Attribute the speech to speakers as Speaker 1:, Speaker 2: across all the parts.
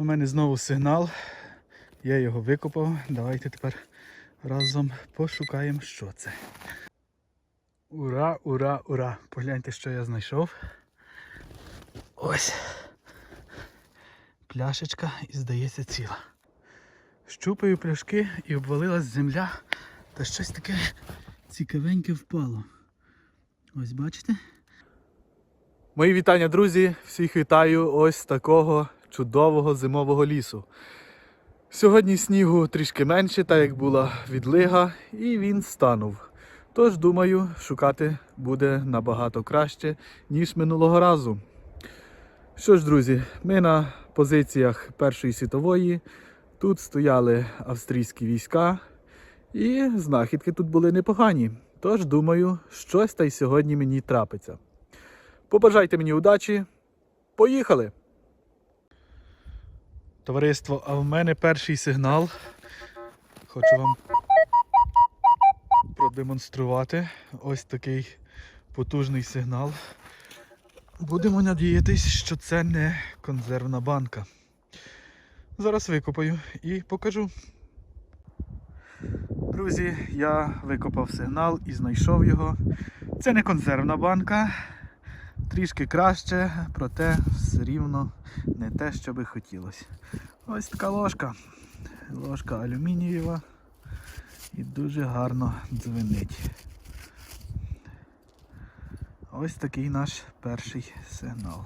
Speaker 1: У мене знову сигнал. Я його викопав. Давайте тепер разом пошукаємо, що це. Ура, ура, ура! Погляньте, що я знайшов. Ось. Пляшечка і здається ціла. Щупаю пляшки і обвалилась земля, та щось таке цікавеньке впало. Ось бачите? Мої вітання, друзі! Всіх вітаю ось такого чудового зимового лісу. Сьогодні снігу трішки менше, так як була відлига, і він станув. Тож, думаю, шукати буде набагато краще, ніж минулого разу. Що ж, друзі, ми на позиціях Першої світової. Тут стояли австрійські війська, і знахідки тут були непогані. Тож, думаю, щось та й сьогодні мені трапиться. Побажайте мені удачі. Поїхали! Товариство, а в мене перший сигнал. Хочу вам продемонструвати ось такий потужний сигнал. Будемо надіятись, що це не консервна банка. Зараз викопаю і покажу. Друзі, я викопав сигнал і знайшов його. Це не консервна банка, трішки краще, проте все рівно не те, що би хотілося. Ось така ложка. Ложка алюмінієва і дуже гарно дзвенить. Ось такий наш перший сигнал.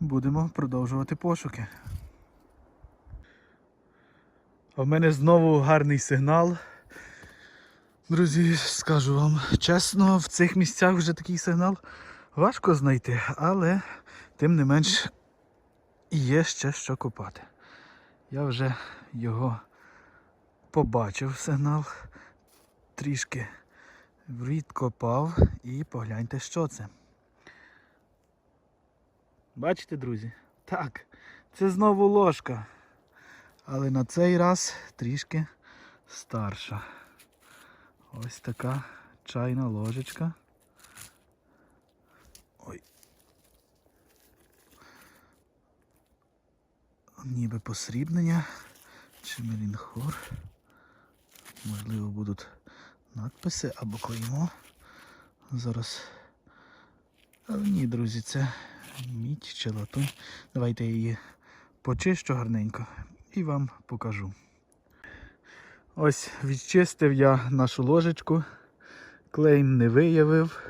Speaker 1: Будемо продовжувати пошуки. В мене знову гарний сигнал. Друзі, скажу вам чесно, в цих місцях вже такий сигнал важко знайти, але тим не менш є ще що копати. Я вже його побачив сигнал, трішки відкопав і погляньте, що це. Бачите, друзі? Так, це знову ложка. Але на цей раз трішки старша. Ось така чайна ложечка. Ой. Ніби посрібнення чи мелінхор. Можливо, будуть надписи або клеймо. Зараз. Але ні, друзі, це мідь чи латунь. Давайте я її почищу гарненько і вам покажу. Ось відчистив я нашу ложечку. Клейм не виявив,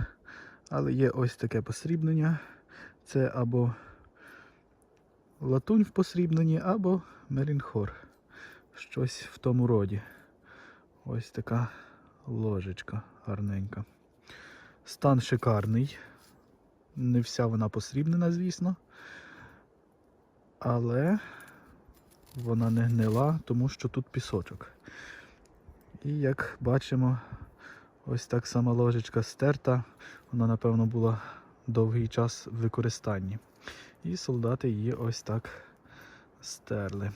Speaker 1: але є ось таке посрібнення. Це або латунь в посрібненні, або мерінхор. Щось в тому роді. Ось така ложечка гарненька. Стан шикарний. Не вся вона посрібнена, звісно. Але вона не гнила, тому що тут пісочок. І як бачимо, ось так сама ложечка стерта. Вона, напевно, була довгий час в використанні. І солдати її ось так стерли.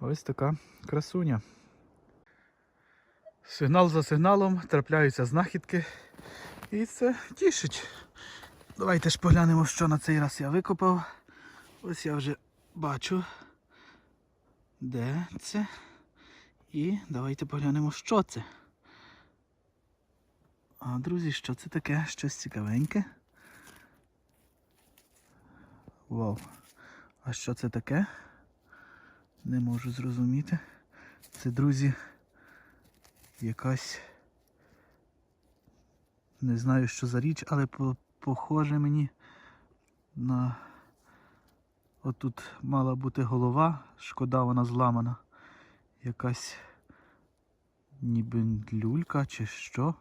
Speaker 1: Ось така красуня. Сигнал за сигналом трапляються знахідки. І це тішить. Давайте ж поглянемо, що на цей раз я викопав. Ось я вже бачу, де це. І давайте поглянемо, що це. А, друзі, що це таке? Щось цікавеньке. Вау. А що це таке? Не можу зрозуміти. Це, друзі, якась. Не знаю, що за річ, але по- похоже мені на. Отут мала бути голова, шкода вона зламана. Якась ніби люлька чи що.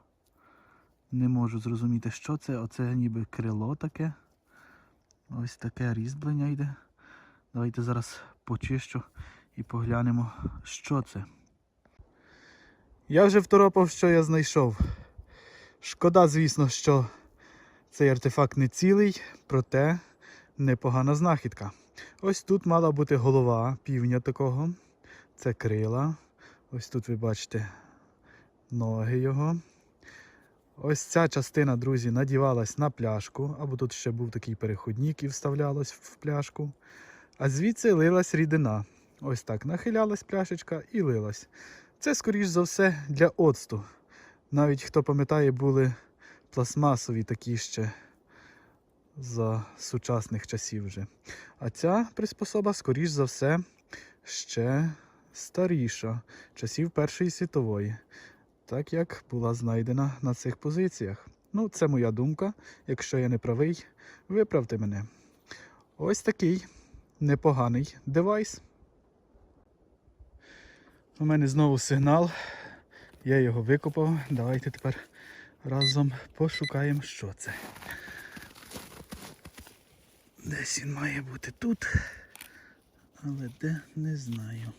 Speaker 1: Не можу зрозуміти, що це. Оце ніби крило таке. Ось таке різьблення йде. Давайте зараз почищу і поглянемо, що це. Я вже второпав, що я знайшов. Шкода, звісно, що цей артефакт не цілий, проте непогана знахідка. Ось тут мала бути голова півня такого. Це крила. Ось тут ви бачите ноги його. Ось ця частина, друзі, надівалась на пляшку, або тут ще був такий переходник і вставлялось в пляшку. А звідси лилась рідина. Ось так нахилялась пляшечка і лилась. Це, скоріш за все, для оцту. Навіть хто пам'ятає, були пластмасові такі ще за сучасних часів вже. А ця приспособа, скоріш за все, ще старіша, часів Першої світової, так як була знайдена на цих позиціях. Ну, це моя думка. Якщо я не правий, виправте мене. Ось такий непоганий девайс. У мене знову сигнал. Я його викопав. Давайте тепер разом пошукаємо, що це. Десь він має бути тут, але де не знаю.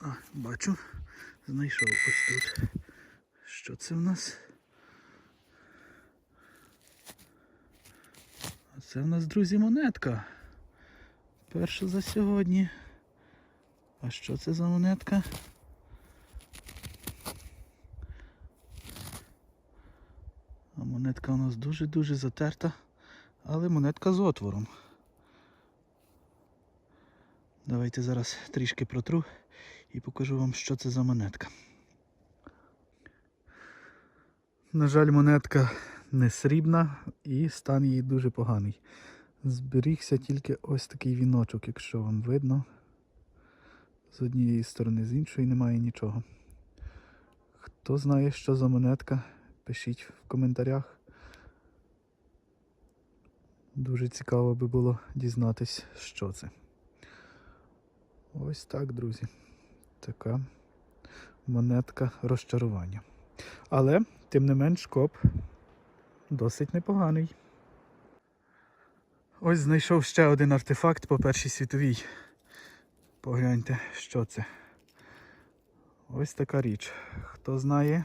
Speaker 1: А, бачу, знайшов ось тут. Що це в нас? А це в нас, друзі, монетка. Перша за сьогодні. А що це за монетка? А монетка у нас дуже-дуже затерта, але монетка з отвором. Давайте зараз трішки протру і покажу вам, що це за монетка. На жаль, монетка не срібна і стан її дуже поганий. Зберігся тільки ось такий віночок, якщо вам видно. З однієї сторони, з іншої немає нічого. Хто знає, що за монетка, пишіть в коментарях. Дуже цікаво би було дізнатись, що це. Ось так, друзі. Така монетка розчарування. Але, тим не менш, коп досить непоганий. Ось знайшов ще один артефакт по Першій світовій. Погляньте, що це. Ось така річ. Хто знає,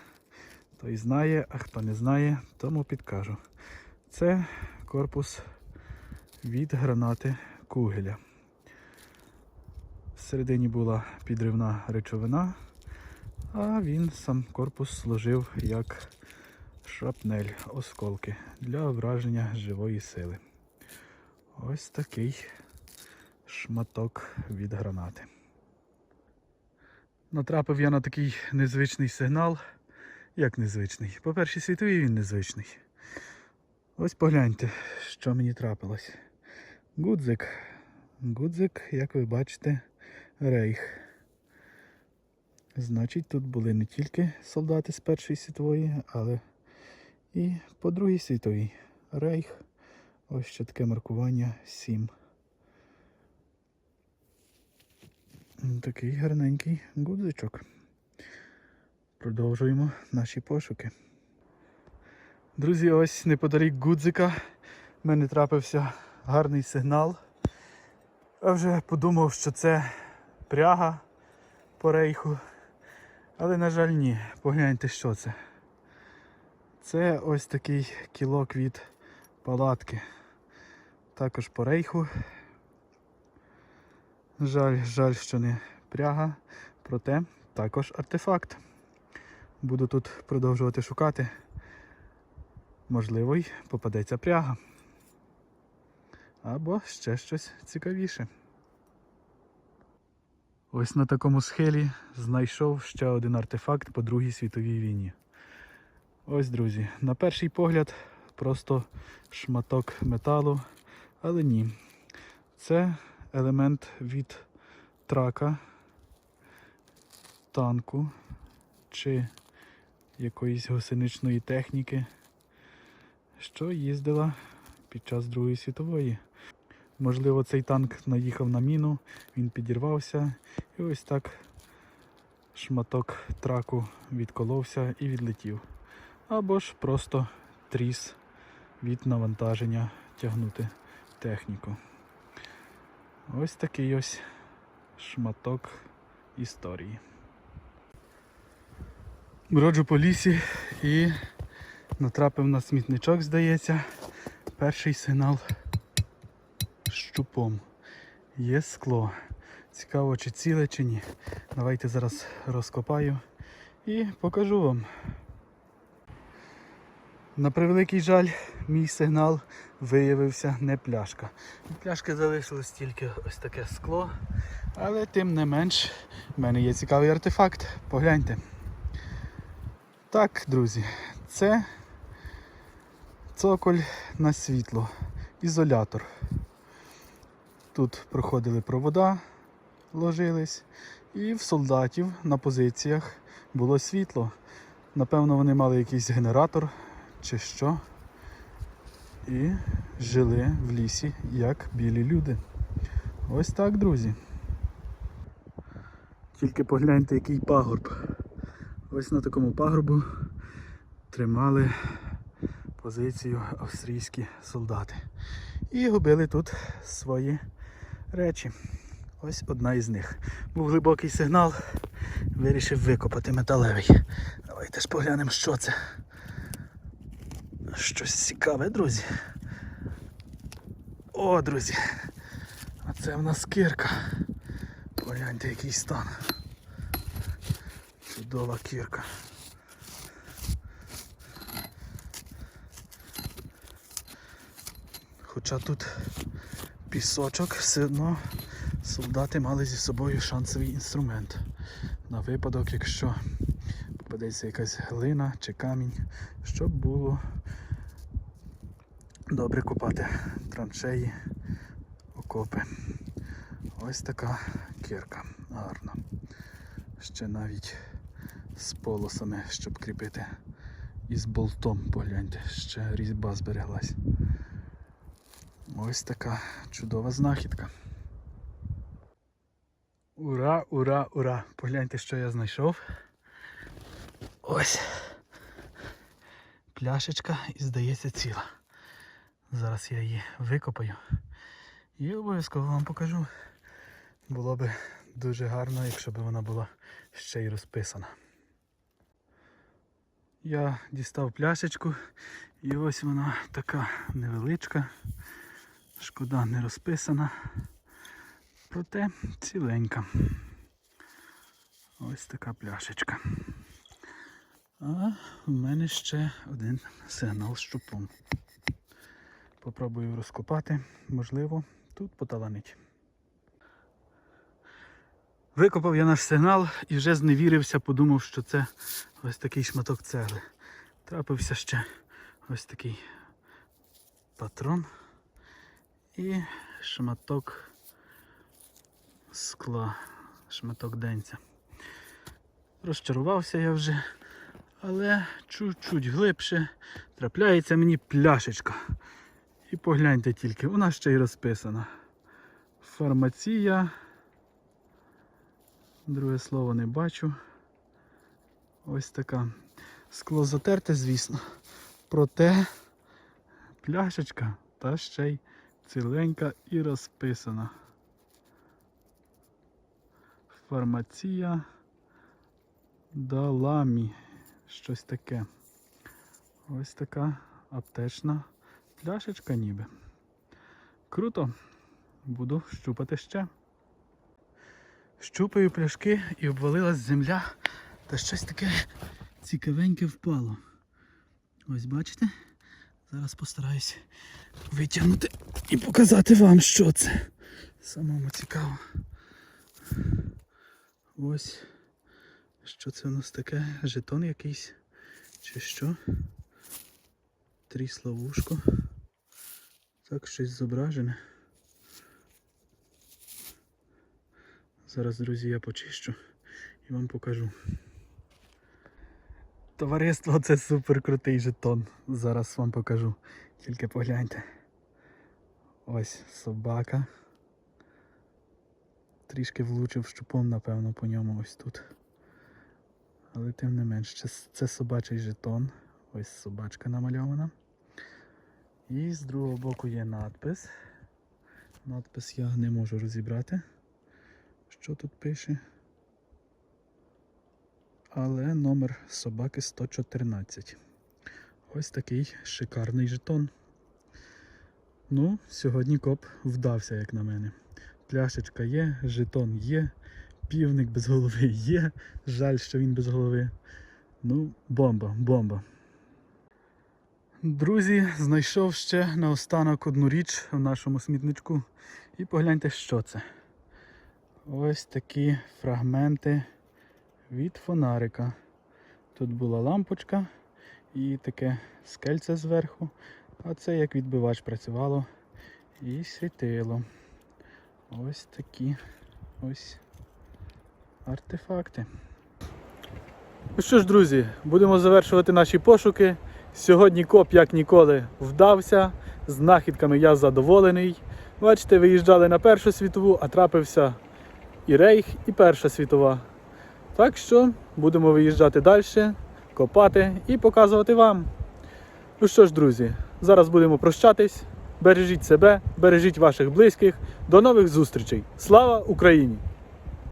Speaker 1: той знає, а хто не знає, тому підкажу. Це корпус від гранати Кугеля. Всередині була підривна речовина, а він сам корпус служив як шрапнель, осколки для враження живої сили. Ось такий шматок від гранати. Натрапив я на такий незвичний сигнал. Як незвичний? По першій світовій він незвичний. Ось погляньте, що мені трапилось. Гудзик. Гудзик, як ви бачите, рейх. Значить, тут були не тільки солдати з Першої світової, але і по Другій світовій. Рейх. Ось ще таке маркування 7. Такий гарненький гудзичок. Продовжуємо наші пошуки. Друзі, ось неподалік гудзика в мене трапився гарний сигнал. Я вже подумав, що це пряга по рейху. Але, на жаль, ні. Погляньте, що це. Це ось такий кілок від палатки. Також по рейху. Жаль, жаль, що не пряга, проте також артефакт. Буду тут продовжувати шукати. Можливо, й попадеться пряга. Або ще щось цікавіше. Ось на такому схилі знайшов ще один артефакт по Другій світовій війні. Ось, друзі, на перший погляд просто шматок металу, але ні. Це елемент від трака, танку чи якоїсь гусеничної техніки, що їздила під час Другої світової. Можливо, цей танк наїхав на міну, він підірвався і ось так шматок траку відколовся і відлетів. Або ж просто тріс від навантаження тягнути техніку. Ось такий ось шматок історії. Броджу по лісі і Натрапив на смітничок, здається. Перший сигнал щупом. Є скло. Цікаво, чи ціле, чи ні. Давайте зараз розкопаю і покажу вам. На превеликий жаль, мій сигнал виявився не пляшка. Пляшки залишилось тільки ось таке скло, але тим не менш в мене є цікавий артефакт. Погляньте. Так, друзі, це цоколь на світло, ізолятор. Тут проходили провода, ложились, і в солдатів на позиціях було світло. Напевно, вони мали якийсь генератор чи що. І жили в лісі як білі люди. Ось так, друзі. Тільки погляньте, який пагорб. Ось на такому пагорбу тримали позицію австрійські солдати. І губили тут свої речі. Ось одна із них. Був глибокий сигнал, вирішив викопати металевий. Давайте ж поглянемо, що це. Щось цікаве, друзі. О, друзі. А це в нас кірка. Погляньте, який стан. Чудова кірка. Хоча тут пісочок, все одно солдати мали зі собою шансовий інструмент. На випадок, якщо попадеться якась глина чи камінь, щоб було добре копати траншеї, окопи. Ось така кірка гарна. Ще навіть з полосами, щоб кріпити. І з болтом, погляньте, ще різьба збереглась. Ось така чудова знахідка. Ура, ура, ура! Погляньте, що я знайшов. Ось. Пляшечка і здається ціла. Зараз я її викопаю і обов'язково вам покажу. Було би дуже гарно, якщо б вона була ще й розписана. Я дістав пляшечку і ось вона така невеличка. Шкода не розписана. Проте ціленька. Ось така пляшечка. А в мене ще один сигнал з щупом. Попробую розкопати, можливо, тут поталанить. Викопав я наш сигнал і вже зневірився, подумав, що це ось такий шматок цегли. Трапився ще ось такий патрон і шматок скла, шматок денця. Розчарувався я вже, але чуть-чуть глибше трапляється мені пляшечка. І погляньте тільки, вона ще й розписана. Фармація. Друге слово не бачу. Ось така. Скло затерте, звісно. Проте пляшечка та ще й ціленька і розписана. Фармація Даламі. Щось таке. Ось така аптечна пляшечка ніби. Круто. Буду щупати ще. Щупаю пляшки і обвалилась земля, та щось таке цікавеньке впало. Ось бачите? Зараз постараюсь витягнути і показати вам, що це. Самому цікаво. Ось. Що це у нас таке? Жетон якийсь? Чи що? Трісло вушко. Так, щось зображене. Зараз, друзі, я почищу і вам покажу. Товариство, це супер крутий жетон. Зараз вам покажу. Тільки погляньте. Ось собака. Трішки влучив щупом, напевно, по ньому ось тут. Але тим не менш, це, собачий жетон. Ось собачка намальована. І з другого боку є надпис. Надпис я не можу розібрати. Що тут пише? Але номер собаки 114. Ось такий шикарний жетон. Ну, сьогодні коп вдався, як на мене. Пляшечка є, жетон є, півник без голови є. Жаль, що він без голови. Ну, бомба, бомба. Друзі, знайшов ще наостанок одну річ в нашому смітничку. І погляньте, що це. Ось такі фрагменти від фонарика. Тут була лампочка і таке скельце зверху. А це як відбивач працювало і світило. Ось такі ось артефакти. Ну що ж, друзі, будемо завершувати наші пошуки. Сьогодні коп, як ніколи, вдався. Знахідками я задоволений. Бачите, виїжджали на Першу світову, а трапився і Рейх, і Перша світова. Так що будемо виїжджати далі, копати і показувати вам. Ну що ж, друзі, зараз будемо прощатись. Бережіть себе, бережіть ваших близьких. До нових зустрічей. Слава Україні!